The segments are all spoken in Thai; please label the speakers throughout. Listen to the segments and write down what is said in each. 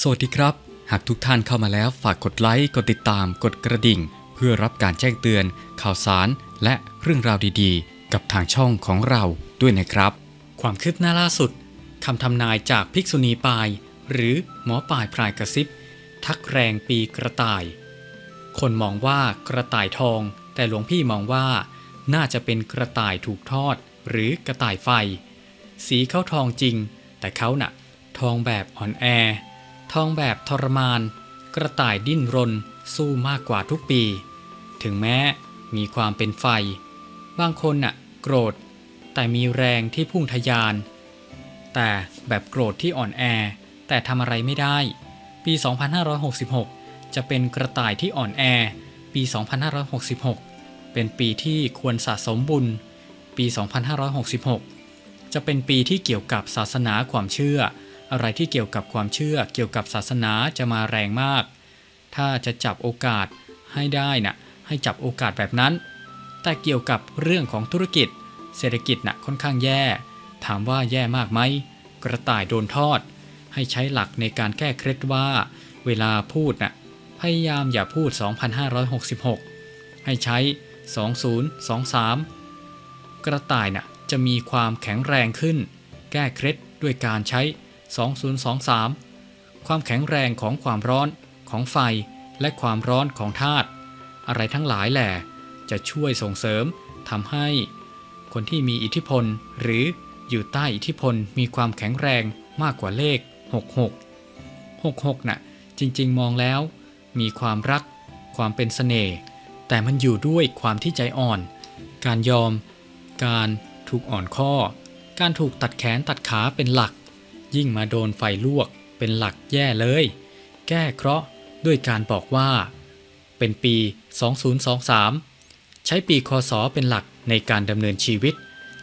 Speaker 1: สวัสดีครับ หากทุกท่านเข้ามาแล้วฝากกดไลค์ กดติดตาม กดกระดิ่ง เพื่อรับการแจ้งเตือน ข่าวสาร และเรื่องราวดีๆ กับทางช่องของเราด้วยนะครับ ความคืบหน้าล่าสุดคำทำนายจากภิกษุณีปาย หรือหมอปายพรายกระซิบ ทักแรงปีกระต่าย คนมองว่ากระต่ายทอง แต่หลวงพี่มองว่าน่าจะเป็นกระต่ายถูกทอด หรือกระต่ายไฟ สีเขาทองจริง แต่เขาน่ะ ทองแบบอ่อนแอ ทองแบบทรมาน กระต่ายดิ้นรนสู้มากกว่าทุกปี ถึงแม้มีความเป็นไฟ บางคนน่ะ โกรธ แต่มีแรงที่พุ่งทะยาน แต่แบบโกรธที่อ่อนแอ แต่ทำอะไรไม่ได้ ปี 2566 จะเป็นกระต่ายที่อ่อนแอ ปี 2566 เป็นปีที่ควรสะสมบุญ ปี 2566 จะเป็นปีที่เกี่ยวกับศาสนาความเชื่อ อะไรที่เกี่ยวกับความเชื่อเกี่ยวกับศาสนาจะมาแรงมาก ถ้าจะจับโอกาสให้ได้น่ะให้จับโอกาสแบบนั้น แต่เกี่ยวกับเรื่องของธุรกิจ เศรษฐกิจน่ะค่อนข้างแย่ ถามว่าแย่มากไหมกระต่ายโดนทอด ให้ใช้หลักในการแก้เคล็ดว่า เวลาพูดน่ะพยายามอย่าพูด 2566 ให้ใช้ 2023 กระต่ายน่ะจะมีความแข็งแรงขึ้น แก้เคล็ดด้วยการใช้ 2023 ความแข็งแรงของความร้อนของไฟและความร้อนของธาตุอะไรทั้งหลายแหละจะช่วยส่งเสริมทำให้ คนที่มีอิทธิพลหรืออยู่ใต้อิทธิพลมีความแข็งแรงมากกว่าเลข 66 66น่ะจริงๆมองแล้ว มีความรัก ความเป็นเสน่ห์แต่มันอยู่ด้วยความที่ใจอ่อน การยอม การถูกอ่อนข้อ การถูกตัดแขนตัดขาเป็นหลัก ยิ่งมาโดนไฟลวกเป็นหลักแย่เลย แก้เคราะห์ด้วยการบอกว่า เป็นปี 2023 ใช้ปีคศเป็นหลักในการดำเนินชีวิต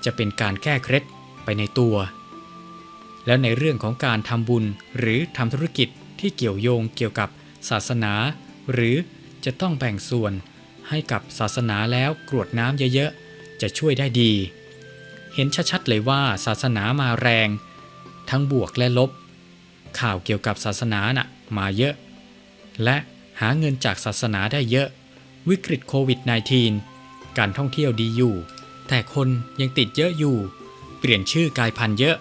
Speaker 1: จะเป็นการแก้เคล็ดไปในตัว แล้วในเรื่องของการทำบุญหรือทำธุรกิจที่เกี่ยวโยงเกี่ยวกับศาสนา หรือจะต้องแบ่งส่วนให้กับศาสนาแล้วกรวดน้ำเยอะๆ จะช่วยได้ดี เห็นชัดๆเลยว่าศาสนามาแรง ทั้งบวกและลบ ข่าวเกี่ยวกับศาสนาน่ะมาเยอะ และหาเงินจากศาสนาได้เยอะ วิกฤตโควิด -19 การท่องเที่ยวดีอยู่ แต่คนยังติดเยอะอยู่ เปลี่ยนชื่อกายพันธุ์เยอะ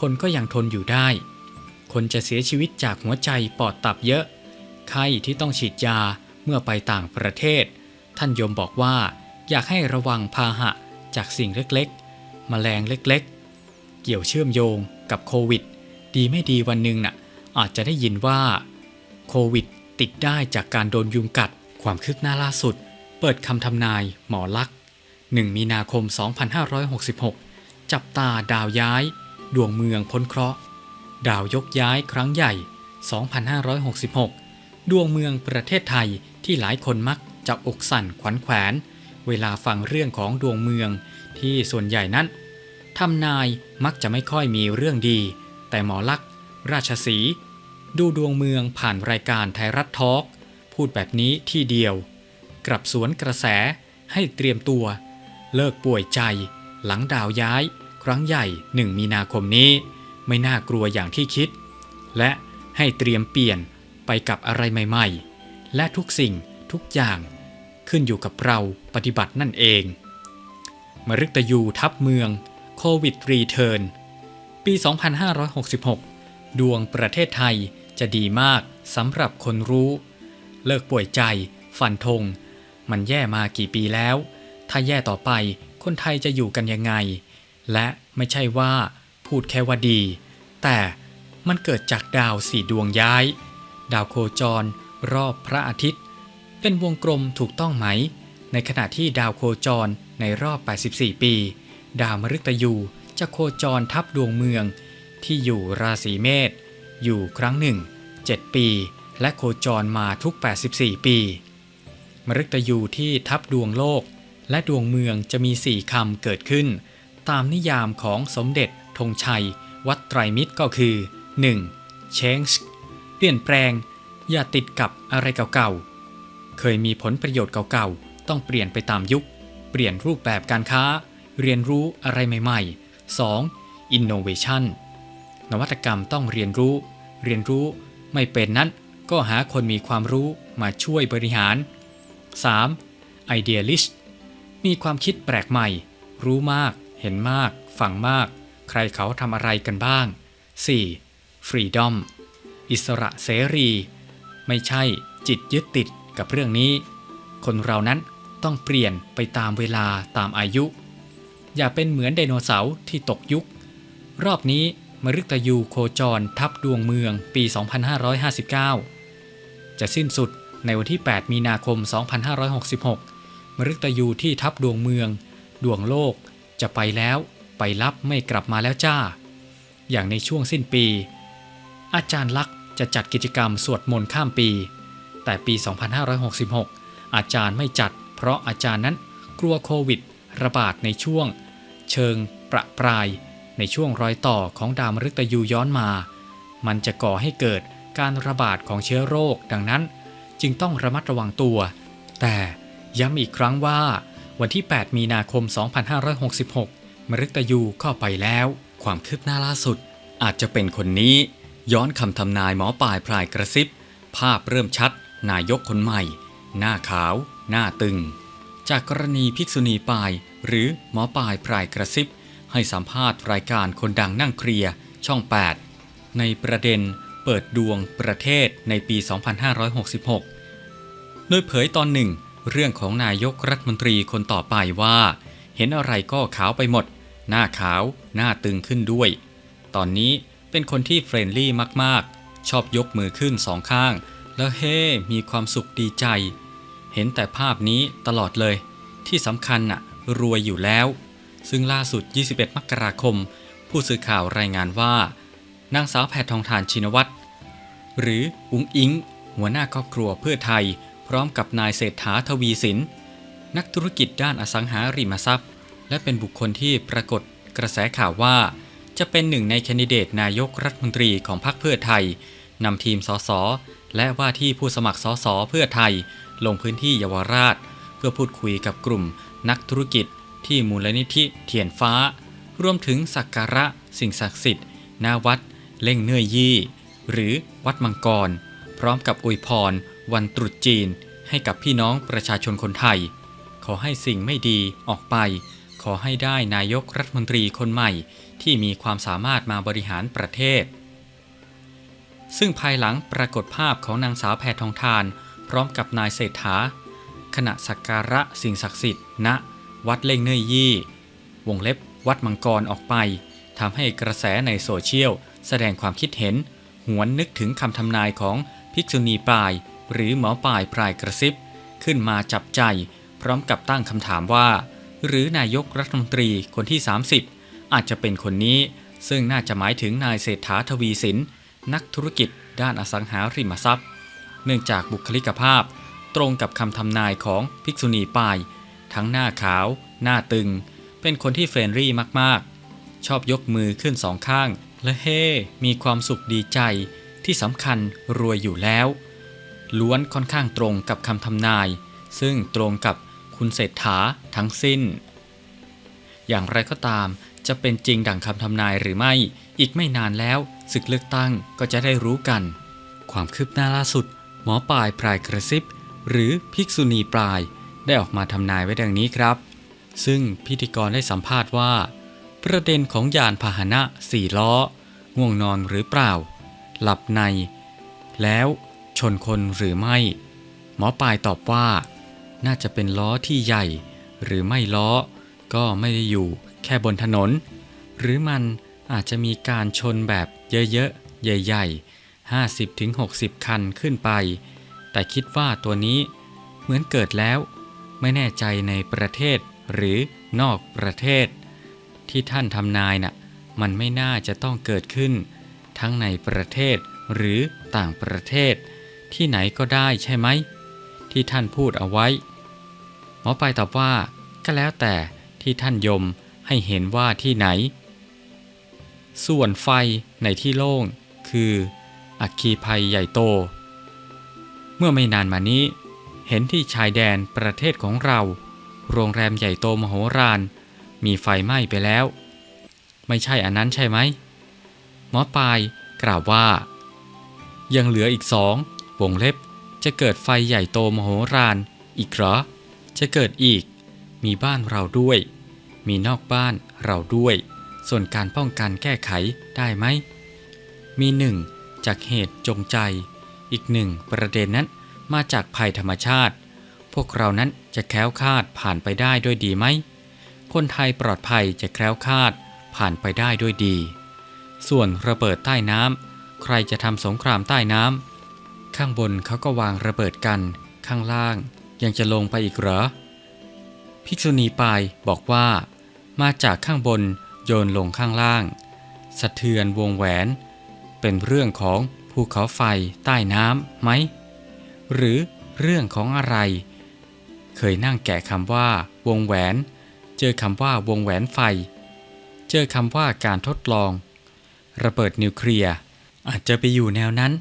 Speaker 1: คนก็ยังทนอยู่ได้ คนจะเสียชีวิตจากหัวใจปอดตับเยอะ ไข้ที่ต้องฉีดยาเมื่อไปต่างประเทศ ท่านยมบอกว่า อยากให้ระวังพาหะจากสิ่งเล็กๆแมลงเล็กๆ เกี่ยวเชื่อมโยง กับโควิด ดีไม่ดีวันหนึ่งน่ะอาจจะได้ยินว่าโควิด ติดได้จากการโดนยุงกัด ความคืบหน้าล่าสุด เปิดคำทำนาย หมอลักษณ์1มีนาคม 2566 จับตาดาวย้าย ดวงเมืองพ้นเคราะห์ ดาวยกย้ายครั้งใหญ่ 2566 ดวงเมืองประเทศไทยที่หลายคนมักจะอกสั่นขวัญแขวน เวลาฟังเรื่องของดวงเมืองที่ส่วนใหญ่นั้น ทำนายมักจะไม่ค่อยมีเรื่องดี แต่หมอลักษ์ราชสี ดูดวงเมืองผ่านรายการไทยรัฐทอล์กพูดแบบนี้ที่เดียว กลับสวนกระแสให้เตรียมตัว เลิกป่วยใจ หลังดาวย้าย ครั้งใหญ่1มีนาคมนี้ ไม่น่ากลัวอย่างที่คิด และให้เตรียมเปลี่ยนไปกับอะไรใหม่ ๆ และทุกสิ่งทุกอย่าง ขึ้นอยู่กับเราปฏิบัตินั่นเอง มฤตยูทับเมือง โควิดรีเทิร์นปี 2566 ดวงประเทศไทยจะดีมากสำหรับคนรู้ เลิกป่วยใจ ฟันธง มันแย่มากี่ปีแล้ว ถ้าแย่ต่อไปคนไทยจะอยู่กันยังไง และไม่ใช่ว่าพูดแค่ว่าดี แต่มันเกิดจากดาวสี่ดวงย้าย ดาวโคจร รอบพระอาทิตย์ เป็นวงกลมถูกต้องไหม ในขณะที่ดาวโคจรในรอบ 84 ปี ดาวมฤตยูจะโคจรทับดวงเมือง ที่อยู่ราศีเมษอยู่ครั้งหนึ่ง 7 ปี และโคจรมาทุก 84 ปี มฤตยูที่ทับดวงโลก และดวงเมืองจะมี4คำเกิดขึ้น ตามนิยามของสมเด็จธงชัย วัดไตรมิตรก็คือ 1. change เปลี่ยนแปลง อย่าติดกับอะไรเก่าๆ เคยมีผลประโยชน์เก่าๆ ต้องเปลี่ยนไปตามยุค เปลี่ยนรูปแบบการค้า เรียนรู้อะไรใหม่ๆ 2. innovation นวัตกรรมต้องเรียนรู้ เรียนรู้ไม่เป็นนั้น ก็หาคนมีความรู้มาช่วยบริหาร 3. Idealist มีความคิดแปลกใหม่ รู้มาก เห็นมาก ฟังมาก ใครเขาทำอะไรกันบ้าง 4. Freedom อิสระเสรี ไม่ใช่จิตยึดติดกับเรื่องนี้ คนเรานั้นต้องเปลี่ยนไปตามเวลาตามอายุ อย่าเป็นเหมือนไดโนเสาร์ที่ตกยุค รอบนี้มฤตยูโคจรทับดวงเมืองปี 2559 จะสิ้นสุดในวันที่ 8 มีนาคม 2566 มฤตยูที่ทับดวงเมือง ดวงโลกจะไปแล้วไปรับไม่กลับมาแล้วจ้า อย่างในช่วงสิ้นปี อาจารย์ลักษ์จะจัดกิจกรรมสวดมนต์ข้ามปี แต่ปี 2566 อาจารย์ไม่จัด เพราะอาจารย์นั้นกลัวโควิด ระบาดในช่วง เชิงประปราย ในช่วงรอยต่อของดาวมฤตยูย้อนมา มันจะก่อให้เกิดการระบาดของเชื้อโรคดังนั้น จึงต้องระมัดระวังตัว แต่ย้ำอีกครั้งว่าวันที่ 8 มีนาคม 2566 มฤตยูเข้าไปแล้ว ความคืบหน้าล่าสุด อาจจะเป็นคนนี้ ย้อนคำทำนายหมอปลายพลายกระซิบ ภาพเริ่มชัด นายกคนใหม่ หน้าขาว หน้าตึง จากกรณีภิกษุณีปลาย หรือหมอปลายพลายกระซิบ ให้สัมภาษณ์รายการคนดังนั่งเคลียร์ช่อง 8 ในประเด็นเปิดดวงประเทศในปี 2566 โดยเผยตอนหนึ่ง เรื่องของนายกรัฐมนตรีคนต่อไปว่า เห็นอะไรก็ขาวไปหมด หน้าขาว หน้าตึงขึ้นด้วย ตอนนี้เป็นคนที่เฟรนลี่มากๆ ชอบยกมือขึ้นสองข้าง แล้วเฮ้มีความสุขดีใจ เห็นแต่ภาพนี้ตลอดเลย ที่สำคัญน่ะ รวยอยู่แล้ว ซึ่งล่าสุด 21 มกราคม ผู้สื่อข่าวรายงานว่า นางสาวแพทองทานชินวัตร หรืออุงอิง หัวหน้าครอบครัวเพื่อไทย พร้อมกับนายเศรษฐาทวีสิน นักธุรกิจด้านอสังหาริมทรัพย์ และเป็นบุคคลที่ปรากฏกระแสข่าวว่า จะเป็นหนึ่งในแคนดิเดตนายกรัฐมนตรีของพรรคเพื่อไทยนำทีมสสและว่าที่ผู้สมัครสสเพื่อไทย ลงพื้นที่เยาวราช เพื่อพูดคุยกับกลุ่ม นักธุรกิจที่มูลนิธิเทียนฟ้า รวมถึงสักการะสิ่งศักดิ์สิทธิ์หน้าวัด เล่งเนื่อยยี่ หรือวัดมังกร พร้อมกับอวยพร วันตรุษจีน ให้กับพี่น้องประชาชนคนไทย ขอให้สิ่งไม่ดีออกไป ขอให้ได้นายกรัฐมนตรีคนใหม่ ที่มีความสามารถมาบริหารประเทศ ซึ่งภายหลังปรากฏภาพของนางสาวแพทองทาน พร้อมกับนายเศรษฐา ขณะสักการะสิ่งศักดิ์สิทธิ์ณวัดเล่งเนื่อยยี่ วงเล็บวัดมังกรออกไปทำให้กระแสในโซเชียล แสดงความคิดเห็น หวนนึกถึงคำทำนายของภิกษุณีปลาย หรือหมอปลายพรายกระซิบ ขึ้นมาจับใจ พร้อมกับตั้งคำถามว่า หรือนายกรัฐมนตรีคนที่ 30 อาจจะเป็นคนนี้ ซึ่งน่าจะหมายถึงนายเศรษฐาทวีสิน นักธุรกิจด้านอสังหาริมทรัพย์ เนื่องจากบุคลิกภาพ ตรงกับคำทำนายของภิกษุณีปาย ทั้งหน้าขาว หน้าตึง เป็นคนที่เฟรนรี่มากๆ ชอบยกมือขึ้นสองข้าง และเฮ มีความสุขดีใจที่สำคัญรวยอยู่แล้ว ล้วนค่อนข้างตรงกับคำทำนาย ซึ่งตรงกับคุณเศรษฐาทั้งสิ้น อย่างไรก็ตามจะเป็นจริงดังคำทำนายหรือไม่ อีกไม่นานแล้วศึกเลือกตั้งก็จะได้รู้กัน ความคืบหน้าล่าสุด หมอปลายพรายกระซิบ หรือภิกษุณีปลายได้ออกมาทำนายไว้ดังนี้ครับ ซึ่งพิธีกรได้สัมภาษณ์ว่า ประเด็นของยานพาหนะสี่ล้อ ง่วงนอนหรือเปล่า หลับใน แล้วชนคนหรือไม่ หมอปลายตอบว่า น่าจะเป็นล้อที่ใหญ่ หรือไม่ล้อ ก็ไม่ได้อยู่แค่บนถนน หรือมันอาจจะมีการชนแบบเยอะๆ ใหญ่ ๆ 50-60 คันขึ้นไป แต่คิดว่าตัวนี้เหมือนเกิดแล้ว ไม่แน่ใจในประเทศหรือนอกประเทศ ที่ท่านทำนายน่ะมันไม่น่าจะต้องเกิดขึ้น ทั้งในประเทศหรือต่างประเทศ ที่ไหนก็ได้ใช่ไหม ที่ท่านพูดเอาไว้ หมอไปตอบว่า ก็แล้วแต่ที่ท่านยมให้เห็นว่าที่ไหน ส่วนไฟในที่โล่งคืออัคคีภัยใหญ่โต เมื่อไม่นานมานี้ เห็นที่ชายแดนประเทศของเรา โรงแรมใหญ่โตมโหฬารมีไฟไหม้ไปแล้ว ไม่ใช่อันนั้นใช่ไหมหมอปลายกล่าวว่า ยังเหลืออีกสองวงเล็บจะเกิดไฟใหญ่โตมโหฬารอีกเหรอ จะเกิดอีก มีบ้านเราด้วย มีนอกบ้านเราด้วย ส่วนการป้องกันแก้ไขได้ไหม มีหนึ่งจากเหตุจงใจ อีกหนึ่งประเด็นนั้นมาจากภัยธรรมชาติ พวกเรานั้นจะแคล้วคลาดผ่านไปได้ด้วยดีไหม คนไทยปลอดภัยจะแคล้วคลาดผ่านไปได้ด้วยดี ส่วนระเบิดใต้น้ำใครจะทำสงครามใต้น้ำข้างบนเขาก็วางระเบิดกัน ข้างล่างยังจะลงไปอีกเหรอ ภิกษุณีปายบอกว่า มาจากข้างบนโยนลงข้างล่าง สะเทือนวงแหวน เป็นเรื่องของ ภูเขาไฟใต้น้ำไหม หรือเรื่องของอะไร เคยนั่งแกะคำว่า วงแหวน เจอคำว่าวงแหวนไฟ เจอคำว่าการทดลอง ระเบิดนิวเคลียร์อาจจะไปอยู่แนวนั้น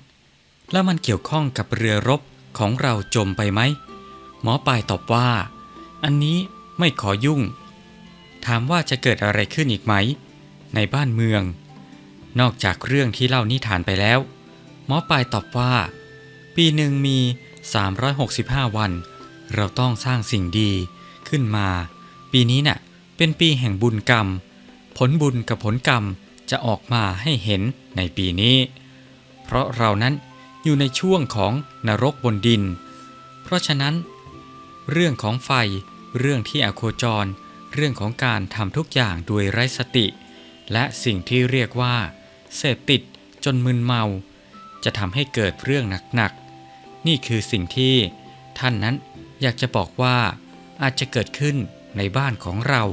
Speaker 1: แล้วมันเกี่ยวข้องกับเรือรบของเราจมไปไหม หมอปลายตอบว่า อันนี้ไม่ขอยุ่ง ถามว่าจะเกิดอะไรขึ้นอีกไหม ในบ้านเมือง นอกจากเรื่องที่เล่านิทานไปแล้ว หมอปลายตอบว่า ปีหนึ่งมี 365 วัน เราต้องสร้างสิ่งดีขึ้นมา ปีนี้น่ะเป็นปีแห่งบุญกรรม ผลบุญกับผลกรรมจะออกมาให้เห็นในปีนี้ เพราะเรานั้นอยู่ในช่วงของนรกบนดิน เพราะฉะนั้น เรื่องของไฟ เรื่องที่อโคจร เรื่องของการทำทุกอย่างโดยไร้สติ และสิ่งที่เรียกว่า เสพติดจนมึนเมา จะทำให้เกิดเรื่องหนักๆ นี่คือสิ่งที่ท่านนั้นอยากจะบอกว่าอาจจะเกิดขึ้นในบ้านของเรา